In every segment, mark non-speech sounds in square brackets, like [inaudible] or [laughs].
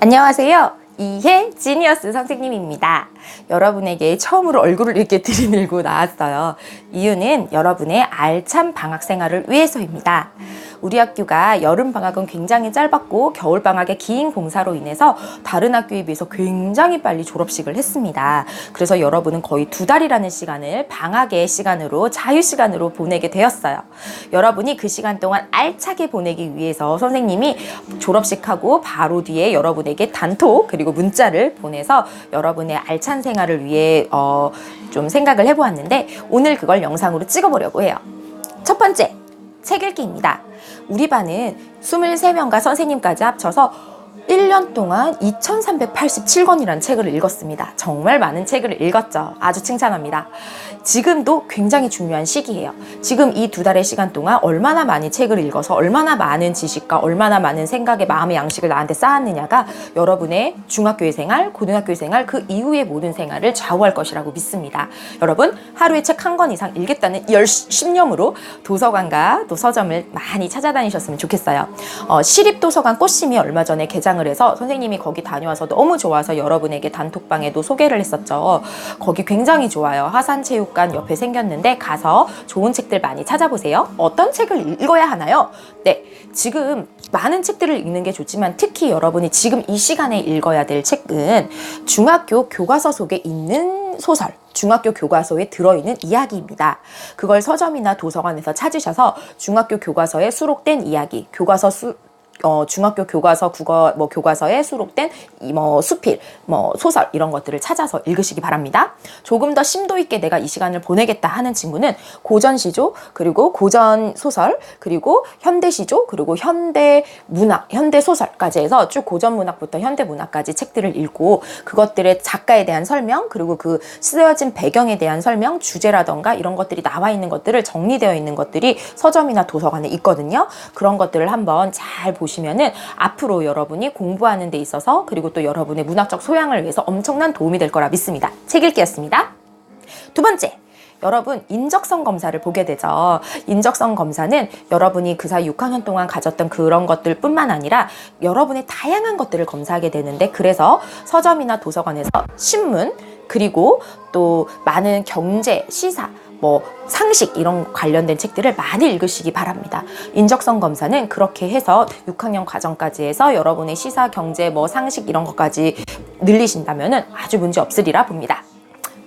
안녕하세요. 이해 지니어스 선생님입니다. 여러분에게 처음으로 얼굴을 이렇게 들이밀고 나왔어요. 이유는 여러분의 알찬 방학 생활을 위해서입니다. 우리 학교가 여름 방학은 굉장히 짧았고 겨울 방학의 긴 공사로 인해서 다른 학교에 비해서 굉장히 빨리 졸업식을 했습니다. 그래서 여러분은 거의 두 달이라는 시간을 방학의 시간으로 자유 시간으로 보내게 되었어요. 여러분이 그 시간 동안 알차게 보내기 위해서 선생님이 졸업식하고 바로 뒤에 여러분에게 단톡 그리고 문자를 보내서 여러분의 알찬 생활을 위해 어, 좀 생각을 해보았는데 오늘 그걸 영상으로 찍어보려고 해요. 첫 번째, 책 읽기입니다. 우리 반은 23명과 선생님까지 합쳐서 1년 동안 2387권이라는 책을 읽었습니다. 정말 많은 책을 읽었죠. 아주 칭찬합니다. 지금도 굉장히 중요한 시기예요. 지금 이 두 달의 시간 동안 얼마나 많이 책을 읽어서 얼마나 많은 지식과 얼마나 많은 생각의 마음의 양식을 나한테 쌓았느냐가 여러분의 중학교의 생활, 고등학교의 생활, 그 이후의 모든 생활을 좌우할 것이라고 믿습니다. 여러분, 하루에 책 한 권 이상 읽겠다는 열심념으로 도서관과 또 서점을 많이 찾아다니셨으면 좋겠어요. 어, 시립도서관 꽃심이 얼마 전에 개장 을 해서 선생님이 거기 다녀와서 너무 좋아서 여러분에게 단톡방에도 소개를 했었죠. 거기 굉장히 좋아요. 하산체육관 옆에 생겼는데 가서 좋은 책들 많이 찾아보세요. 어떤 책을 읽어야 하나요? 네. 지금 많은 책들을 읽는 게 좋지만 특히 여러분이 지금 이 시간에 읽어야 될 책은 중학교 교과서 속에 있는 소설, 중학교 교과서에 들어있는 이야기입니다. 그걸 서점이나 도서관에서 찾으셔서 중학교 교과서에 수록된 이야기, 교과서 수, 어, 중학교 교과서 국어 뭐 교과서에 수록된 이 뭐 수필 뭐 소설 이런 것들을 찾아서 읽으시기 바랍니다. 조금 더 심도 있게 내가 이 시간을 보내겠다 하는 친구는 고전 시조 그리고 고전 소설 그리고 현대 시조 그리고 현대 문학 현대 소설까지 해서 쭉 고전 문학부터 현대 문학까지 책들을 읽고 그것들의 작가에 대한 설명 그리고 그 쓰여진 배경에 대한 설명 주제라던가 이런 것들이 나와 있는 것들을 정리되어 있는 것들이 서점이나 도서관에 있거든요. 그런 것들을 한번 잘 보시 면은 앞으로 여러분이 공부하는 데 있어서 그리고 또 여러분의 문학적 소양을 위해서 엄청난 도움이 될 거라 믿습니다. 책 읽기였습니다. 두 번째. 여러분 인적성 검사를 보게 되죠. 인적성 검사는 여러분이 그 사이 6학년 동안 가졌던 그런 것들 뿐만 아니라 여러분의 다양한 것들을 검사하게 되는데 그래서 서점이나 도서관에서 신문 그리고 또 많은 경제, 시사 뭐 상식 이런 관련된 책들을 많이 읽으시기 바랍니다. 인적성 검사는 그렇게 해서 6학년 과정까지 해서 여러분의 시사, 경제, 뭐 상식 이런 것까지 늘리신다면 아주 문제 없으리라 봅니다.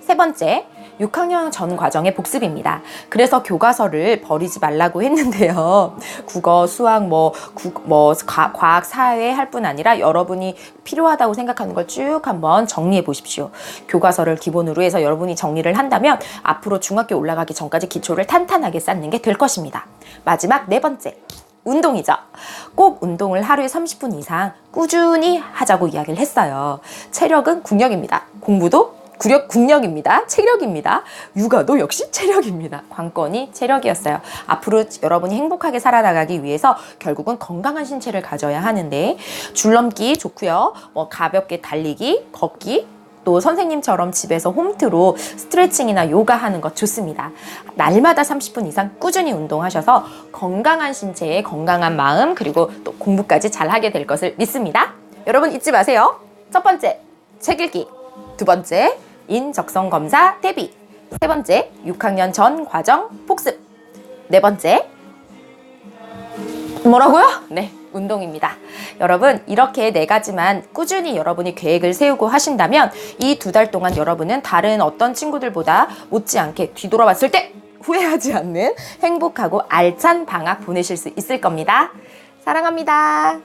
세 번째, 6학년 전 과정의 복습입니다. 그래서 교과서를 버리지 말라고 [laughs] 했는데요. 국어, 수학, 뭐, 국, 뭐, 과, 과학, 사회 할 뿐 아니라 여러분이 필요하다고 생각하는 걸 쭉 한번 정리해 보십시오. 교과서를 기본으로 해서 여러분이 정리를 한다면 앞으로 중학교 올라가기 전까지 기초를 탄탄하게 쌓는 게 될 것입니다. 마지막 네 번째. 운동이죠. 꼭 운동을 하루에 30분 이상 꾸준히 하자고 이야기를 했어요. 체력은 국력입니다. 공부도 구력, 국력입니다. 체력입니다. 육아도 역시 체력입니다. 관건이 체력이었어요. 앞으로 여러분이 행복하게 살아나가기 위해서 결국은 건강한 신체를 가져야 하는데 줄넘기 좋고요. 뭐 가볍게 달리기, 걷기, 또 선생님처럼 집에서 홈트로 스트레칭이나 요가 하는 것 좋습니다. 날마다 30분 이상 꾸준히 운동하셔서 건강한 신체에 건강한 마음 그리고 또 공부까지 잘 하게 될 것을 믿습니다. 여러분 잊지 마세요. 첫 번째, 책 읽기. 두 번째, 인적성 검사 대비. 세 번째, 6학년 전 과정 복습. 네 번째, 뭐라고요? 네, 운동입니다. 여러분, 이렇게 네 가지만 꾸준히 여러분이 계획을 세우고 하신다면 이 두 달 동안 여러분은 다른 어떤 친구들보다 못지않게 뒤돌아봤을 때 후회하지 않는 행복하고 알찬 방학 보내실 수 있을 겁니다. 사랑합니다.